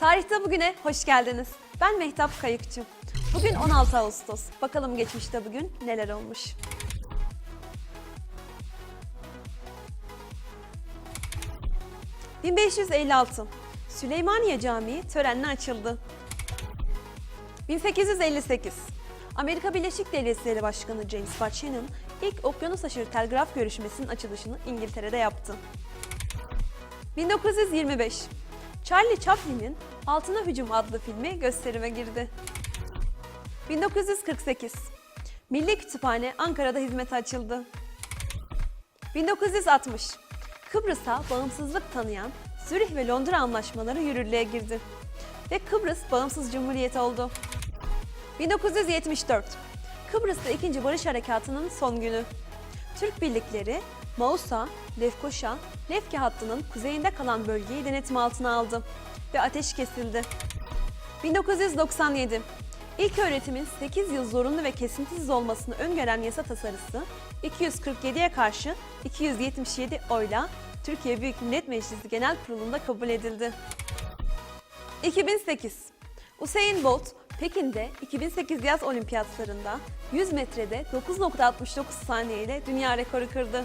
Tarihte bugüne hoş geldiniz. Ben Mehtap Kayıkçı. Bugün 16 Ağustos. Bakalım geçmişte bugün neler olmuş. ...1556... Süleymaniye Camii törenle açıldı. 1858... Amerika Birleşik Devletleri Başkanı James Buchanan... ...ilk okyanus aşırı telgraf görüşmesinin açılışını İngiltere'de yaptı. 1925 Charlie Chaplin'in Altına Hücum adlı filmi gösterime girdi. 1948 Milli Kütüphane Ankara'da hizmete açıldı. 1960 Kıbrıs'a bağımsızlık tanıyan Zürih ve Londra anlaşmaları yürürlüğe girdi ve Kıbrıs bağımsız cumhuriyet oldu. 1974 Kıbrıs'ta 2. Barış Harekatı'nın son günü. Türk birlikleri Mausa, Lefkoşa, Lefke hattının kuzeyinde kalan bölgeyi denetim altına aldı ve ateş kesildi. 1997 İlk öğretimin 8 yıl zorunlu ve kesintisiz olmasını öngören yasa tasarısı 247'ye karşı 277 oyla Türkiye Büyük Millet Meclisi Genel Kurulu'nda kabul edildi. 2008 Usain Bolt Pekin'de 2008 yaz olimpiyatlarında 100 metrede 9.69 saniye ile dünya rekoru kırdı.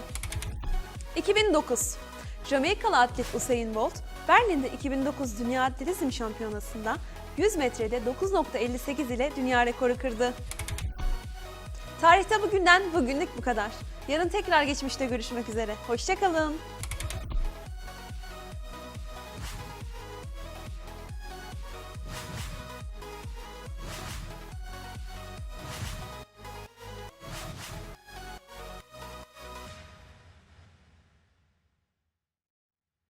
2009 Jamaikalı atlet Usain Bolt, Berlin'de 2009 Dünya Atletizm Şampiyonası'nda 100 metrede 9.58 ile dünya rekoru kırdı. Tarihte bugünden bugünlük bu kadar. Yarın tekrar geçmişte görüşmek üzere. Hoşçakalın.